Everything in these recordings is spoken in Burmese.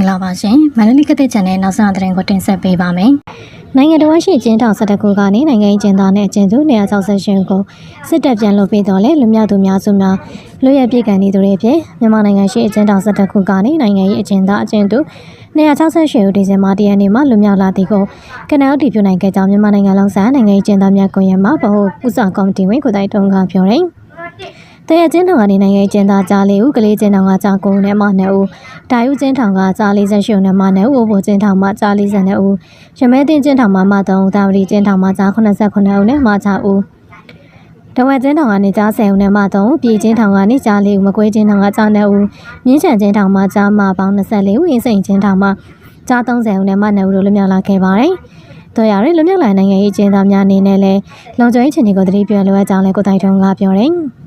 င်္ဂလာပါရှင်မန္တလေးကတဲ့ channel နောက်ဆုံးသတင်းကိုတင်ဆက်ပေးပါမယ်နိုင်ငံတော်ရှိကျင်းထောင်၁၁ခုကနေနိုင်ငံရေးကျင်းသားနဲ့အကျဉ်းသူ168ကိုစစ်တပ်ပြန်လုပ်ပေးတော်လဲလူမျိုးသူများစုများလူရဲပြည်ကန်နေသူတွေအဖြစ်မြန်မာနိုင်ငံရှိအကျဉ်းထောင်၁၁ခုကနေနိုင်ငံရေးအကျဉ်းသားအကျဉ်းသူ168ဦးဒီဇင်ဘာ၁ရက်နေ့မှာလူမျိုးလာတီကိုကနအုပ်တီပြုနိုင်ခဲ့ကြောင်းမြန်မာနိုင်ငံလုံးဆိုင်နိုင်ငံရေးကျင်းသားများကွန်ရက်မှဗဟိုဥစားကော်မတီဝင်ကိုတိုင်တုံးကပြောတယ် တရကျင်းထောင်ကနေနိုင်ငံရေးကျင်းသားကြားလေးဦးကလေးကျင်းထောင်ကကြား9ဦးနဲ့မှ2ဦးတာယူကျင်းထောင်ကကြား48ဦးနဲ့မှ2ဦးဘိုကျင်းထောင်မှကြား42ဦးရမဲတင်ကျင်းထောင်မှမှ3ဦးတာဝတီကျင်းထောင်မှကြား89ဦးနဲ့မှ6ဦးတဝက်ကျင်းထောင်ကနေကြား10ဦးနဲ့မှ3ဦးပြည်ကျင်းထောင်ကနေကြား4ဦးမကွေးကျင်းထောင်ကကြား9ဦးမြင်းချံကျင်းထောင်မှကြားမှပေါင်း24ဦးအင်းစိန်ကျင်းထောင်မှကြား30ဦးနဲ့မှ2ဦးတို့လွတ်မြောက်လာခဲ့ပါတယ်တော်ရရင်လွတ်မြောက်လာနိုင်ငံရေးကျင်းသားများအနေနဲ့လည်းလုံခြုံရေးချင်တွေကိုတတိပြလိုအပ်ကြောင်းလည်းကိုတိုင်ထုံးကပြောတယ်။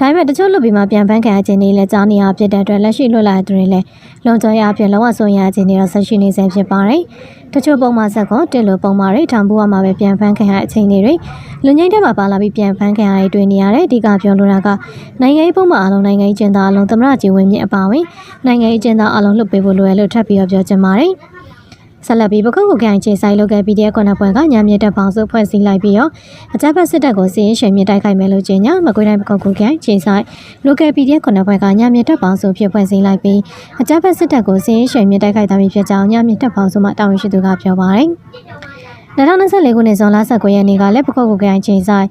ဒါပေမဲ့တချို့လူပြီးမှပြန်ပန်းခံရခြင်းတွေလည်းကြားနေရဖြစ်တဲ့အတွက်လက်ရှိလွတ်လာတဲ့သူတွေလည်းလုံခြုံရေးအဖြစ်လုံးဝဆုံးရခြင်းတွေတော့ဆက်ရှိနေဆဲဖြစ်ပါတယ်။တချို့ပုံမှန်ဆက်ကောတင်လို့ပုံမှန်တွေထောင်ဘူးမှာပဲပြန်ပန်းခံရအချိန်တွေလူငိမ့်တဲ့မှာပါလာပြီးပြန်ပန်းခံရတွေတွေ့နေရတယ်။အဓိကပြောလိုတာကနိုင်ငံရေးပုံမှန်အလုံးနိုင်ငံရေးကျင်းသားအလုံးသမရကြီးဝင်မြင့်အပါဝင်နိုင်ငံရေးကျင်းသားအလုံးလွတ်ပေးဖို့လိုရလို့ထပ်ပြီးတော့ပြောချင်ပါတယ်။ ဆက်လက်ပြီးပခုတ်ကိုခိုင်ခြေဆိုင်လုပ်ခဲ့ PDF ခုနှစ်ဖွဲ့ကညမြေတက်ပေါင်းစုဖွဲ့စည်းလိုက်ပြီးတော့အကြမ်းဖက်စစ်တပ်ကိုစီရင်ရှင်မြင့်တိုက်ခိုက်မယ်လို့ကြေညာမကွေးတိုင်းပခုတ်ကိုခိုင်ခြေဆိုင်လုပ်ခဲ့ PDF ခုနှစ်ဖွဲ့ကညမြေတက်ပေါင်းစုဖြစ်ဖွဲ့စည်းလိုက်ပြီးအကြမ်းဖက်စစ်တပ်ကိုစီရင်ရှင်မြင့်တိုက်ခိုက်တာဖြစ်ကြောင်းညမြေတက်ပေါင်းစုမှတာဝန်ရှိသူကပြောပါတယ် 2024ခုနှစ်ဇွန်လ19ရက်နေ့ကလည်းပခုတ်ကိုကိုင်ချိန်ဆိုင်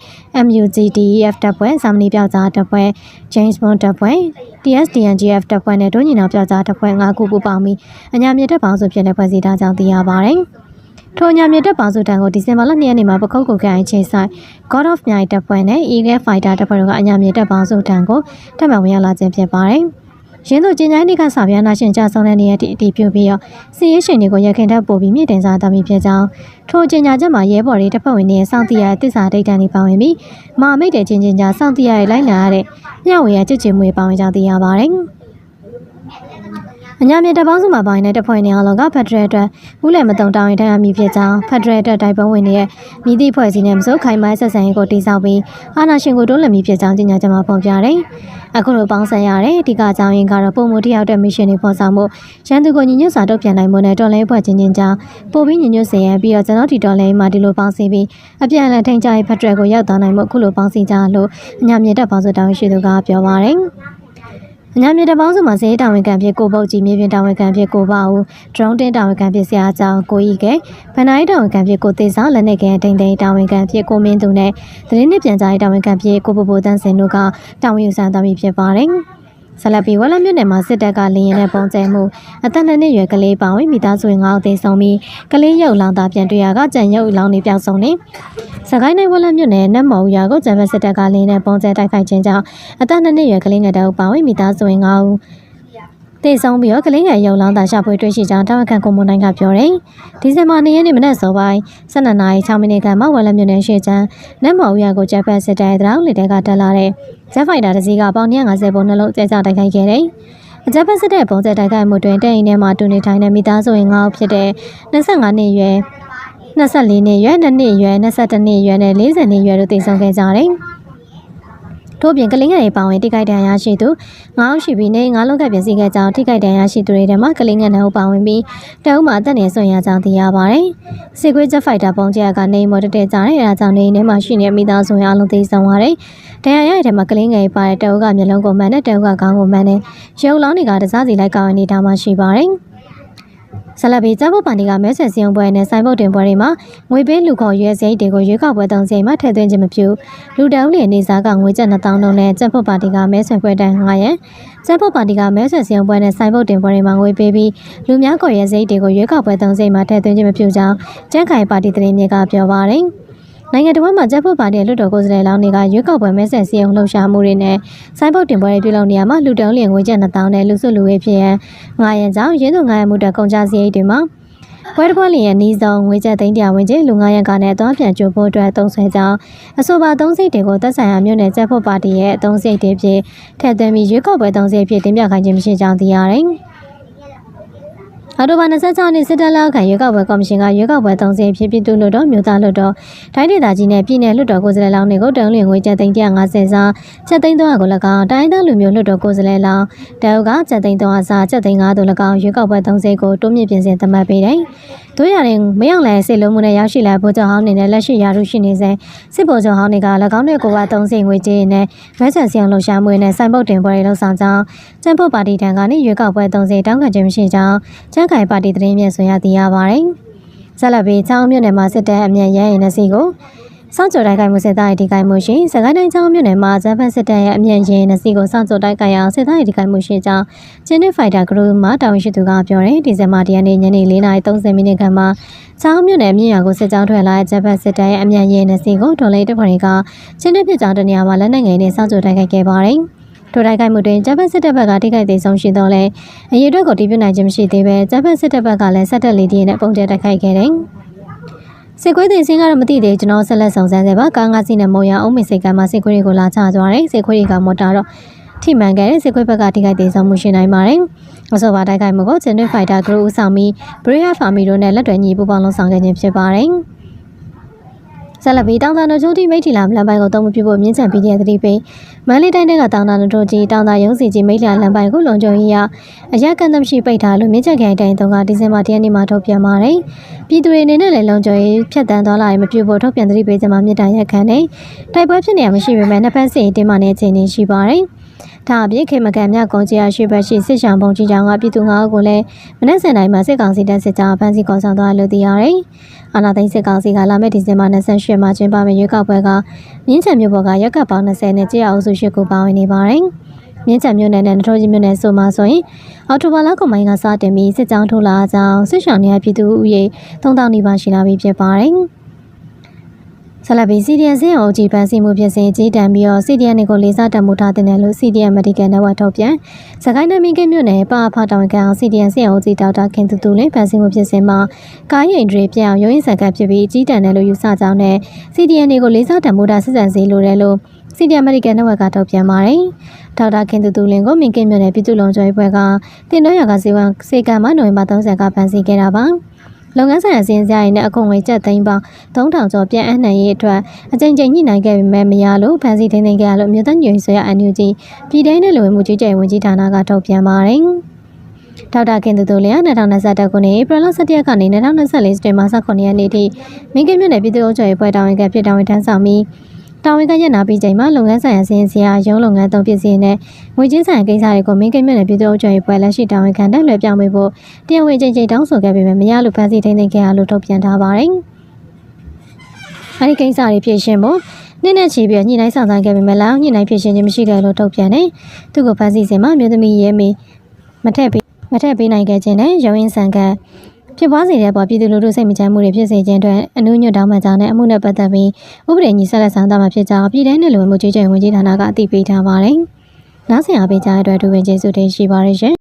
MUGDEF တပ်ဖွဲ့စာမဏေပြောက်ကြားတပ်ဖွဲ့ James Bond တပ်ဖွဲ့ TSDNGF တပ်ဖွဲ့နဲ့ဒုညင်တော်ပြောက်ကြားတပ်ဖွဲ့၅ခုပူးပေါင်းပြီးအညာမြေတပ်ပေါင်းစုဖြစ်တဲ့ဖွဲ့စည်းထားကြောင်းသိရပါတယ်။ထိုညာမြေတပ်ပေါင်းစုတန်ကိုဒီဇင်ဘာလ2ရက်နေ့မှာပခုတ်ကိုကိုင်ချိန်ဆိုင် God of မြိုင်တပ်ဖွဲ့နဲ့ Eagle Fighter တပ်ဖွဲ့တို့ကအညာမြေတပ်ပေါင်းစုတန်ကိုတက်မှန်ဝင်ရောက်လာခြင်းဖြစ်ပါတယ်။ ရင်းတို့ကျင်းချိုင်းတွေကစာပြားနာရှင်ကြဆောင်တဲ့နေရာတီအတီပြုပြီးတော့စီရေးရှင်တွေကိုရခင်ထပ်ပို့ပြီးမြင့်တင်စားတမ်းပြီးဖြစ်ကြောင်းထိုကျင်ညာချက်မှာရဲဘော်တွေတပ်ဖွဲ့ဝင်တွေစောင့်တရတဲ့တစ္ဆာဒိတ်တန်တွေပါဝင်ပြီးမာမိတ်တဲ့ချင်းချင်းကြားစောင့်တရရဲ့လိုက်နာရတဲ့မျှဝေရကြစ်ချင်မှုတွေပါဝင်ကြသိရပါတယ်။ အညာမြေတပေါင်းစုမှာပိုင်းတဲ့တပ်ဖွဲ့နေအောင်လုံးကဖက်ဒရယ်အတွက်ဦးလည်မတုံတောင်းရင်ထိုင်ရမည်ဖြစ်ကြောင်းဖက်ဒရယ်အတွက်တိုက်ပွဲဝင်နေတဲ့မိသည့်ဖွဲ့စည်းနဲ့မစိုးခိုင်မိုင်းဆက်ဆံရေးကိုတိစောက်ပြီးအာဏာရှင်ကိုတွန်းလှန်မည်ဖြစ်ကြောင်းကြေညာချက်မှာဖော်ပြတယ်။အခုလိုပေါင်းဆက်ရတဲ့အဓိကအကြောင်းရင်းကတော့ပုံမှုတယောက်တဲ့မစ်ရှင်တွေဖော်ဆောင်မှုရန်သူကိုညီညွတ်စွာတုတ်ပြန်နိုင်မှုနဲ့တော်လှန်ရေးဖွဲ့ချင်းချင်းကြောင်းပို့ပြီးညီညွတ်စေရန်ပြီးတော့ကျွန်တော်ဒီတော်လှန်ရေးမှာဒီလိုပေါင်းစည်းပြီးအပြန်အလှန်ထိန်းချရေးဖက်ဒရယ်ကိုရောက်သွားနိုင်မှုအခုလိုပေါင်းစည်းကြလို့အညာမြေတပ်ပေါင်းစုတောင်းရှိသူကပြောပါတယ်။ အညာမြေတပေါင်းစုမှာစေးတာဝန်ခံဖြစ်ကိုပုတ်ကြီးမြေပြင်တာဝန်ခံဖြစ်ကိုပါဦး drone တင်တာဝန်ခံဖြစ်ဆရာကျောင်းကိုကြီးကဗန်နိုင်းတာဝန်ခံဖြစ်ကိုသေးစားလက်နေကဲတိန်တိန်တာဝန်ခံဖြစ်ကိုမင်းသူနဲ့သတင်းနစ်ပြန်ကြားရေးတာဝန်ခံဖြစ်ကိုပပိုတန်းစင်တို့ကတာဝန်ယူဆောင်တာပြီးဖြစ်ပါတယ်။ ဆလပီဝလမြို့နယ်မှာစစ်တပ်ကလင်းရင်နဲ့ပုံကျဲမှုအသက်နှစ်နှစ်ရွယ်ကလေးပါဝင်မိသားစုဝင်၅ဦးသေဆုံးပြီးကလေးရုပ်လောင်သားပြန်တွေ့ရကကြံရုပ်လောင်နေပြောက်ဆုံးနေစကိုင်းတိုင်းဝလမြို့နယ်နတ်မော်ရွာကိုကျန်ဖက်စစ်တပ်ကလင်းနဲ့ပုံကျဲတိုက်ခိုက်ခြင်းကြောင့်အသက်နှစ်နှစ်ရွယ်ကလေးငယ်တအုပ်ပါဝင်မိသားစုဝင်၅ဦး တေဆုံးပြီးတော့ကလေးငယ်ရုံလောင်းတာရှာဖွေတွေ့ရှိကြောင်းတာဝန်ခံကွန်မွန်တိုင်းကပြောတယ်။ဒီဇင်ဘာ၂ရက်နေ့မနက်စောပိုင်း12နာရီ6မိနစ်ခန့်မှာဝက်လက်မြို့နယ်ရှေ့ချမ်းနတ်မော်ရွာကိုကျပ်ပတ်စစ်တပ်တောင်လက်တဲကတက်လာတဲ့ဇက်ဖိုက်တာတစ်စီးကပေါင်150ပုံနှလုံးကျဲကျတိုက်ခိုက်ခဲ့တယ်။အကြမ်းဖက်စစ်တဲ့ပုံစံတိုက်ခိုက်မှုတွင်တဲ့အိမ်ထဲမှာတူနေထိုင်တဲ့မိသားစုဝင်၅ဦးဖြစ်တဲ့25နှစ်အရွယ်24နှစ်အရွယ်2နှစ်အရွယ်22နှစ်အရွယ်နဲ့40နှစ်အရွယ်တို့တည်ဆုံခဲ့ကြတယ်။ ထို့ပြင်ကလင်းငယ်တွေပါဝင်တိကြိုက်တန်ရရှိသူငါးဦးရှိပြီးနေငါးလုံးကပြင်စီခဲ့ကြောင်းတိကြိုက်တန်ရရှိသူတွေထဲမှာကလင်းငယ်နှုတ်ပါဝင်ပြီးတအုပ်မှာတက်နေဆွံရကြောင်းသိရပါတယ်။စစ်ကွေးချက်ဖိုက်တာပုံကျဲကနေမော်တတဲ့ကြတဲ့အဲဒါကြောင့်နေထဲမှာရှိနေမိသားစုရအလုံးသိဆောင်ပါတယ်။တန်ရရတဲ့ထဲမှာကလင်းငယ်ပါတဲ့တအုပ်ကမျက်လုံးကိုမှန်တဲ့တအုပ်ကခေါင်းကိုမှန်တဲ့ရုပ်လောင်းတွေကတစားစီလိုက်ကောင်းနေတာမှရှိပါတယ်။ ဆလဘီကျဖို့ပန်တီကမဲဆွယ်စည်းရုံးပွဲနဲ့စိုင်းဘုတ်တင်ပွဲတွေမှာငွေပေးလူခေါ်ရွေးစိတ်တွေကိုရွေးကောက်ပွဲသုံးစိတ်မှာထည့်သွင်းခြင်းမပြုလူတအုပ်လီနေစားကငွေကျပ်2000လုံးနဲ့ကျဖို့ပါတီကမဲဆွယ်ပွဲတန်း9ရန်ကျဖို့ပါတီကမဲဆွယ်စည်းရုံးပွဲနဲ့စိုင်းဘုတ်တင်ပွဲတွေမှာငွေပေးပြီးလူများခေါ်ရွေးစိတ်တွေကိုရွေးကောက်ပွဲသုံးစိတ်မှာထည့်သွင်းခြင်းမပြုကြောင်းကျန်းခိုင်ပါတီသတင်းမြေကပြောပါတယ်။ နိုင်ငံတော်မှာကြက်ဖို့ပါတဲ့လွတ်တော်ကိုယ်စားလှယ်လောင်းတွေကရွေးကောက်ပွဲမဲဆက်စည်းအောင်လှုပ်ရှားမှုတွေနဲ့စိုင်းပုတ်တင်ပွဲတွေပြုလုပ်နေရမှာလူတုံးလျင်ငွေကျပ်2000နဲ့လူစုလူဝေးဖြစ်ရန်ငါရန်ကြောင့်ရင်းသူငါရန်မှုတက်ကုန်ကြစရိတ်တွေမှာပွဲတစ်ပွဲလျင်နီးဆုံးငွေကျပ်သိန်းတရာဝင်ကျလူ900ကနဲ့အသွားပြန်ကြိုဖို့အတွက်သုံးဆွဲကြောင်းအဆိုပါသုံးစိတ်တွေကိုသက်ဆိုင်ရာမြို့နယ်ကျက်ဖို့ပါတီရဲ့သုံးစိတ်တွေဖြစ်ထည့်သွင်းပြီးရွေးကောက်ပွဲသုံးစိတ်ဖြစ်တင်ပြခိုင်းခြင်းမရှိကြောင်းသိရတယ်။ အော်တိုဘာ26နှစ်စစ်တပ်လက်အောက်ခံရွေးကောက်ပွဲကော်မရှင်ကရွေးကောက်ပွဲ30ဖြစ်ပြည်သူ့လွှတ်တော်မြို့သားလွှတ်တော်တိုင်းဒေသကြီးနဲ့ပြည်내လွှတ်တော်ကိုယ်စားလှယ်လောင်းတွေကိုတန်လျင်ငွေကျပ်သိန်း150စာကျပ်သိန်း300ကို၎င်းတိုင်းဒေသလူမျိုးလွှတ်တော်ကိုယ်စားလှယ်လောင်းတအုပ်ကကျပ်သိန်း300စာကျပ်သိန်း5တို့၎င်းရွေးကောက်ပွဲ30ကိုတိုးမြင့်ပြင်ဆင်သတ်မှတ်ပေးတယ်။တို့ရရင်မရောက်လဲစစ်လုံးမှုနဲ့ရောက်ရှိလာဗိုလ်ချုပ်ဟောင်းနေနဲ့လက်ရှိရာထူးရှိနေစဉ်စစ်ဗိုလ်ချုပ်ဟောင်းတွေက၎င်းတွေက30ငွေကြေးနဲ့မဲဆန်စီအောင်လှူရှားမှုနဲ့စိုင်ပုတ်တင်ပွဲတွေလှုပ်ဆောင်ကြောင်းကျန်းဖို့ပါတီထံကနေရွေးကောက်ပွဲ30တောင်းခံခြင်းမရှိကြောင်းကျန်းခိုင်ပါတီသတင်းမြင့်ဆိုရသိရပါတယ်။ဆက်လက်ပြီးချောင်းမြို့နယ်မှာစစ်တပ်အမြင့်ရဲရင်နှစီကို စောင့်ကြိုတိုက်ခိုက်မှုစစ်သားရေးဒီကိုင်မှုရှိစကိုင်းတိုင်းချောင်းမြို့နယ်မှာဇက်ဖက်စစ်တပ်ရဲ့အမြင့်ရင်နှစီကိုစောင့်ကြိုတိုက်ခိုက်အောင်စစ်သားရေးဒီကိုင်မှုရှိကြောင်းကျင်းနစ်ဖိုက်တာဂရုမှတာဝန်ရှိသူကပြောတယ်ဒီဇင်ဘာ၁ရက်နေ့ညနေ4:30မိနစ်ခန့်မှာချောင်းမြို့နယ်မြင့်ရွာကိုစစ်ကြောင်းထွက်လာတဲ့ဇက်ဖက်စစ်တပ်ရဲ့အမြင့်ရင်နှစီကိုဒေါ်လေးတပ်ဖွဲ့တွေကကျင်းနစ်ဖြစ်ကြောင်းတနေရာမှာလက်နက်ငယ်နဲ့စောင့်ကြိုတိုက်ခိုက်ခဲ့ပါတယ်။ထိုတိုက်ခိုက်မှုတွင်ဂျပန်စစ်တပ်ဘက်ကထိခိုက်ဒေဆုံးရှိတော့လဲအရေးအတွက်ကိုတည်ပြုနိုင်ခြင်းမရှိသေးပဲဂျပန်စစ်တပ်ဘက်ကလည်းစက်တက်လေးတည်းနဲ့ပုံကျဲတိုက်ခိုက်ခဲ့တယ်။ စစ်ခွေးတင်စင်းကတော့မသိသေးကျွန်တော်ဆက်လက်ဆောင်စမ်းစေပါကားငါးစီးနဲ့မော်ရအောင်မင်စိတ်ကမ်းမှာစစ်ခွေးတွေကိုလာချသွားတယ်စစ်ခွေးတွေကမော်တာတော့ထိမှန်ခဲ့တဲ့စစ်ခွေးဘက်ကထိခိုက်ဒေဆုံးမှုရှိနိုင်ပါတယ်။အဆိုပါတိုက်ခိုက်မှုကိုဂျန်နစ်ဖိုက်တာဂရုဦးဆောင်ပြီးဘရီယာဖာမီတို့နဲ့လက်တွဲညီပူးပေါင်းလုံးဆောင်ခဲ့ခြင်းဖြစ်ပါတယ်။ ဆက်လက်ပြီးတောင်သာနိုချိုတီမိတ်ထီလာလမ်းပိုင်းကိုတုံးမပြဖို့မြင်းချန်ပြီးတဲ့သတိပေးမန္တလေးတိုင်းကတောင်သာနိုချိုတီတောင်သာရုံးစီကြီးမိတ်ထီလာလမ်းပိုင်းကိုလုံခြုံရေးရအရက်ကန်သမရှိပိတ်ထားလို့မြင်းချန်ခိုင်တိုင်းတုံးကဒီဇင်ဘာ၁ရက်နေ့မှာထုတ်ပြန်ပါတယ်ပြည်သူတွေအနေနဲ့လည်းလုံခြုံရေးဖြတ်တန်းသွားလာရင်မပြုဖို့ထုတ်ပြန်သတိပေးကြမှာမြစ်တာရက်ခံတယ်တိုက်ပွဲဖြစ်နေရမရှိပေမဲ့နှစ်ဖက်စစ်ရေးတင်းမာနေတဲ့အခြေအနေရှိပါတယ် ဒါအပြင်ခေမကန်မြကုံကြီးရရှိဘက်ရှိစစ်ဆောင်ပုံကြီးကြောင်ကပြည်သူ၅ဦးကိုလည်းမနေ့စံတိုင်းမှာစစ်ကောင်စီတပ်စစ်ကြောင်းဖမ်းဆီးခေါ်ဆောင်သွားလို့သိရတယ်။အာနာသိန်းစစ်ကောင်စီကလာမယ့်ဒီဇင်ဘာ28မှာကျင်းပမယ့်ရွေးကောက်ပွဲကမြင်းချံမြို့ပေါ်ကရက်ကွက်ပေါင်း20နဲ့ကြေးအုပ်စုရှိကိုပါဝင်နေပါတယ်။မြင်းချံမြို့နယ်နဲ့နထိုးကြီးမြို့နယ်ဆိုမှဆိုရင်အော်တိုဘာလကုံမိုင်းကစတင်ပြီးစစ်ကြောင်းထိုးလာကြောင်းစစ်ဆောင်နေတဲ့ပြည်သူဦးရေ3000နီးပါးရှိလာပြီဖြစ်ပါတယ်။ ဆလဘီ CDN စင်းအောင်ကြည်ပန်းစီမှုဖြစ်စဉ်ကြီးတံပြီးတော့ CDN ကိုလေးစားတမှုထားတဲ့လို့ CDN Medical Network ထုတ်ပြန်စကိုင်းနယ်မင်းကမြို့နယ်ပါဖတောင်ကန်အောင် CDN စင်းအောင်ကြည်ဒေါက်တာခင်သူသူလင်းပန်းစီမှုဖြစ်စဉ်မှာကားရင်တွေပြောင်းရုံးရင်ဆန်ကပ်ဖြစ်ပြီးကြီးတံတယ်လို့ယူဆကြောင်းနဲ့ CDN ကိုလေးစားတမှုထားစစ်စံစေလိုတယ်လို့ CDN Medical Network ကထုတ်ပြန်ပါတယ်ဒေါက်တာခင်သူသူလင်းကိုမင်းကမြို့နယ်ပြည်သူ့လုံခြုံရေးဘက်ကတင်တော့ရကစေဝံစေကံမှာနိုဝင်ဘာ30ကဖမ်းဆီးခဲ့တာပါ လုပ်ငန်းဆိုင်ရာစီးရင်စရာတွေနဲ့အခွန်ငွေကျပ်သိန်းပေါင်း3000ကျော်ပြန်အနှံ့ရေးအတွက်အကြိမ်ကြိမ်ညှိနှိုင်းခဲ့ပေမဲ့မရလို့ဖန်စီထိန်းသိမ်းခဲ့ရလို့မြို့သားညွေဆိုရအန်ယူဂျီပြည်တိုင်းနဲ့လူဝင်မှုကြီးကြပ်ရေးဝန်ကြီးဌာနကထုတ်ပြန်ပါတယ်ဒေါက်တာခင်သူတို့လည်း2021ခုနှစ်ဧပြီလ17ရက်ကနေ2024စတင်မာ9ရက်နေ့ထိမင်းကင်းမြို့နယ်ပြည်သူ့အုပ်ချုပ်ရေးဖွဲ့တာဝန်ခံဖြစ်တာဝန်ထမ်းဆောင်ပြီး တာဝန်ကရနာပြီးချိန်မှာလုပ်ငန်းဆိုင်ရာစီးရင်စရာရုံးလုပ်ငန်းသုံးပစ္စည်းနဲ့ငွေကြေးဆိုင်ရာကိစ္စတွေကိုမင်းကင်းမြနဲ့ပြည်သူ့အုပ်ချုပ်ရေးဖွဲ့လက်ရှိတာဝန်ခံတက်လွယ်ပြောင်းပေးဖို့တရားဝင်ချိန်ချိန်တောင်းဆိုခဲ့ပေမဲ့မရလို့ဖန်ဆီးထိန်းသိမ်းခဲ့ရလို့ထုတ်ပြန်ထားပါတယ်။အဲဒီကိစ္စတွေဖြည့်ရှင်းဖို့နေ့နဲ့ချီပြီးညှိနှိုင်းဆောင်ဆိုင်ခဲ့ပေမဲ့လည်းညှိနှိုင်းဖြည့်ရှင်းခြင်းမရှိခဲ့လို့ထုတ်ပြန်တယ်။သူ့ကိုဖန်ဆီးစဉ်မှာမြို့သမီးရဲမေမထက်ပေးမထက်ပေးနိုင်ခဲ့ခြင်းနဲ့ရုံးရင်ဆန်က ဖြစ်ပွားစေတဲ့ပေါ်ပြည်သူလူထုစိတ်မချမ်းမှုတွေဖြစ်စေခြင်းအတွက်အနုညွတ်တောင်းပန်ကြောင်းနဲ့အမှုနဲ့ပတ်သက်ပြီးဥပဒေညီဆက်လက်ဆောင်တာမှာဖြစ်ကြောင်းပြည်ထောင်စုလူဝင်မှုကြီးကြပ်ရေးဝန်ကြီးဌာနကအသိပေးထားပါတယ်။နောက်ဆင်အားပေးကြတဲ့အတွက်ဒူဝင်ကျေးဇူးတင်ရှိပါရရှင်